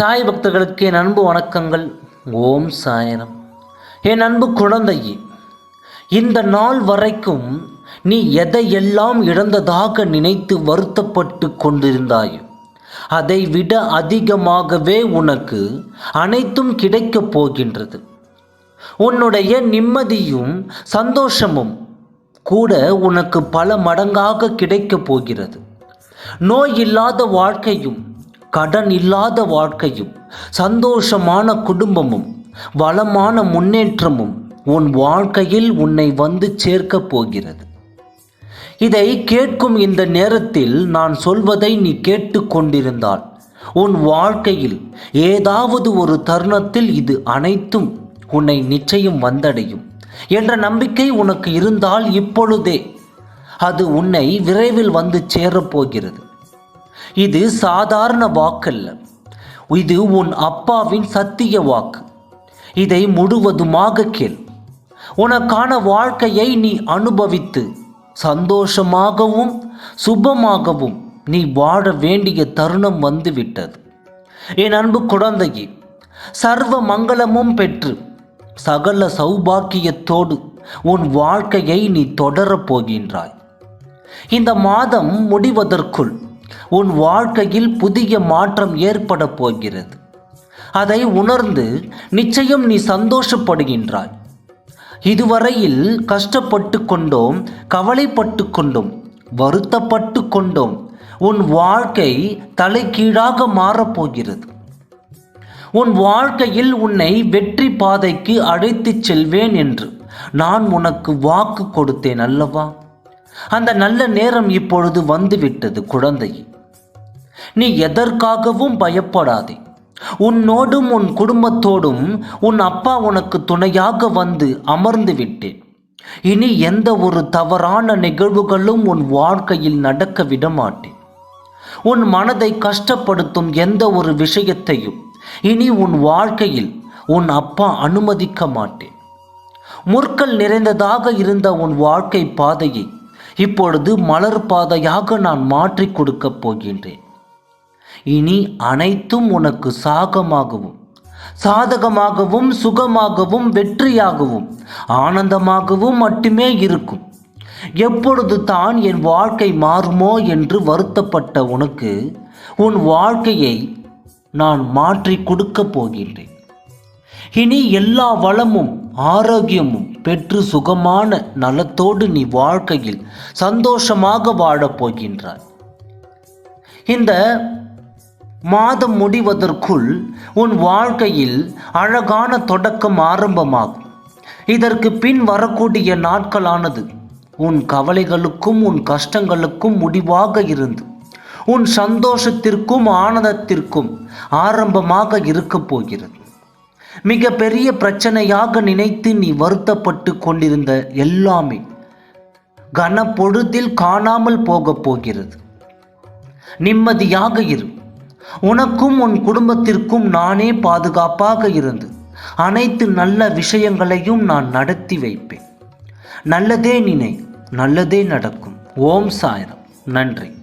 சாய் பக்தர்களுக்கு என் அன்பு வணக்கங்கள். ஓம் சாயனம். என் அன்பு குழந்தையே இந்த நாள் வரைக்கும் நீ எதையெல்லாம் இழந்ததாக நினைத்து வருத்தப்பட்டு கொண்டிருந்தாய் அதை விட அதிகமாகவே உனக்கு அனைத்தும் கிடைக்கப் போகின்றது. உன்னுடைய நிம்மதியும் சந்தோஷமும் கூட உனக்கு பல மடங்காக கிடைக்கப் போகிறது. நோய் இல்லாத வாழ்க்கையும் கடன் இல்லாத வாழ்க்கையும் சந்தோஷமான குடும்பமும் வளமான முன்னேற்றமும் உன் வாழ்க்கையில் உன்னை வந்து சேர்க்கப் போகிறது. இதை கேட்கும் இந்த நேரத்தில் நான் சொல்வதை நீ கேட்டுக்கொண்டிருந்தால் உன் வாழ்க்கையில் ஏதாவது ஒரு தருணத்தில் இது அனைத்தும் உன்னை நிச்சயம் வந்தடையும் என்ற நம்பிக்கை உனக்கு இருந்தால் இப்பொழுதே அது உன்னை விரைவில் வந்து சேரப்போகிறது இது சாதாரண வாக்கல்ல. இது உன் அப்பாவின் சத்திய வாக்கு. இதை முழுவதுமாக கேள். உனக்கான வாழ்க்கையை நீ அனுபவித்து சந்தோஷமாகவும் சுபமாகவும் நீ வாழ வேண்டிய தருணம் வந்துவிட்டது. என் அன்பு குழந்தையே சர்வ மங்களமும் பெற்று சகல சௌபாக்கியத்தோடு உன் வாழ்க்கையை நீ தொடரப் போகின்றாய். இந்த மாதம் முடிவதற்குள் உன் வாழ்க்கையில் புதிய மாற்றம் ஏற்பட போகிறது. அதை உணர்ந்து நிச்சயம் நீ சந்தோஷப்படுகின்றாய். இதுவரையில் கஷ்டப்பட்டு கொண்டோம் கவலைப்பட்டு கொண்டோம் வருத்தப்பட்டு கொண்டோம். உன் வாழ்க்கை தலைகீழாக மாறப்போகிறது உன் வாழ்க்கையில் உன்னை வெற்றி பாதைக்கு அழைத்துச் செல்வேன் என்று நான் உனக்கு வாக்கு கொடுத்தேன் அல்லவா? அந்த நல்ல நேரம் இப்பொழுது வந்துவிட்டது குழந்தை நீ எதற்காகவும் பயப்படாதே. உன்னோடும் உன் குடும்பத்தோடும் உன் அப்பா உனக்கு துணையாக வந்து அமர்ந்து விட்டேன். இனி எந்த ஒரு தவறான நிகழ்வுகளும் உன் வாழ்க்கையில் நடக்க விட மாட்டேன் உன் மனதை கஷ்டப்படுத்தும் எந்த ஒரு விஷயத்தையும் இனி உன் வாழ்க்கையில் உன் அப்பா அனுமதிக்க மாட்டேன். முற்கள் நிறைந்ததாக இருந்த உன் வாழ்க்கை பாதையை இப்பொழுது மலர் பாதையாக நான் மாற்றி கொடுக்கப் போகின்றேன். இனி அனைத்தும் உனக்கு சாகமாகவும் சாதகமாகவும் சுகமாகவும் வெற்றியாகவும் ஆனந்தமாகவும் மட்டுமே இருக்கும். எப்பொழுது தான் என் வாழ்க்கை மாறுமோ என்று வருத்தப்பட்ட உனக்கு உன் வாழ்க்கையை நான் மாற்றி கொடுக்கப் போகின்றேன். இனி எல்லா வளமும் ஆரோக்கியமும் பெற்று சுகமான நலத்தோடு நீ வாழ்க்கையில் சந்தோஷமாக வாழப் போகின்றாய். இந்த மாதம் முடிவதற்குள் உன் வாழ்க்கையில் அழகான தொடக்கம் ஆரம்பமாகும். இதற்கு பின் வரக்கூடிய நாட்களானது உன் கவலைகளுக்கும் உன் கஷ்டங்களுக்கும் முடிவாக இருந்து உன் சந்தோஷத்திற்கும் ஆனந்தத்திற்கும் ஆரம்பமாக இருக்கப் போகிறது. மிக பெரிய பிரச்சனையாக நினைத்து நீ வருத்தப்பட்டு கொண்டிருந்த எல்லாமே கனப்பொழுதில் காணாமல் போகப் போகிறது. நிம்மதியாக இருக்கும் உனக்கும் உன் குடும்பத்திற்கும் நானே பாதுகாப்பாக இருந்து அனைத்து நல்ல விஷயங்களையும் நான் நடத்தி வைப்பேன். நல்லதே நினை நல்லதே நடக்கும். ஓம் சாயரம். நன்றி.